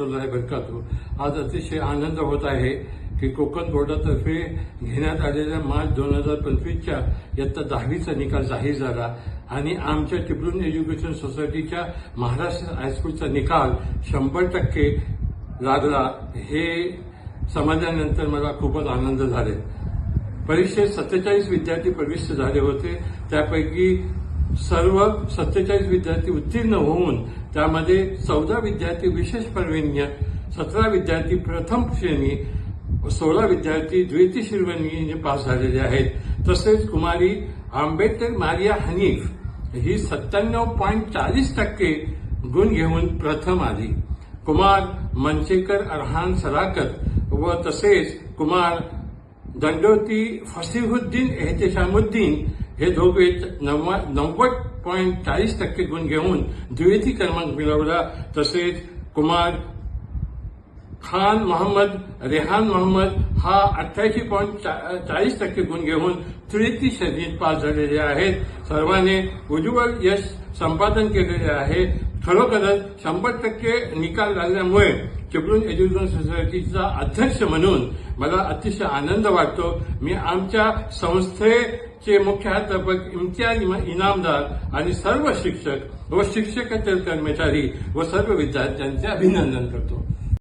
आज अतिशय आनंद होत आहे की कोकण बोर्डातर्फे घेण्यात आलेल्या मार्च दोन हजार पंचवीसच्या इयत्ता दहावीचा निकाल जाहीर झाला आणि आमच्या चिपळूण एज्युकेशन सोसायटीच्या महाराष्ट्र हायस्कूलचा निकाल शंभर टक्के लागला हे समजल्यानंतर मला खूपच आनंद झाले. परीक्षेत सत्तेचाळीस विद्यार्थी प्रविष्ट झाले होते. त्यापैकी सर्व सत्तेचाळीस विद्यार्थी उत्तीर्ण होऊन त्यामध्ये चौदा विद्यार्थी विशेष प्रवीण्य सतरा विद्यार्थी प्रथम श्रेणी सोळा विद्यार्थी द्वितीय श्रेणी पास झालेले आहेत. तसेच कुमारी आंबेडकर मारिया हनीफ ही सत्त्याण्णव पॉईंट चाळीस टक्के गुण घेऊन प्रथम आली. कुमार मनसेकर अरहान सराकत व तसेच कुमार दंडोती फसिहुद्दीन एहतेशामुद्दीन हे दोघे नव्वा- नव्वद पॉईंट चाळीस टक्के गुण घेऊन द्वितीय क्रमांक मिळवला. तसेच कुमार खान मोहम्मद रेहान मोहम्मद हा अठ्ठ्याऐंशी पॉईंट चाळीस टक्के गुण घेऊन तृतीय श्रेणीत पास झालेले आहेत. सर्वांनी उज्ज्वल यश संपादन केलेले आहे. खरोखरच शंभर टक्के निकाल लागल्यामुळे चिपळूण एज्युकेशन सोसायटीचा अध्यक्ष म्हणून मला अतिशय आनंद वाटतो. मी आमच्या संस्थेचे मुख्याध्यापक इम्तियाज इनामदार आणि सर्व शिक्षक व शिक्षकेतर कर्मचारी व सर्व विद्यार्थ्यांचे अभिनंदन करतो.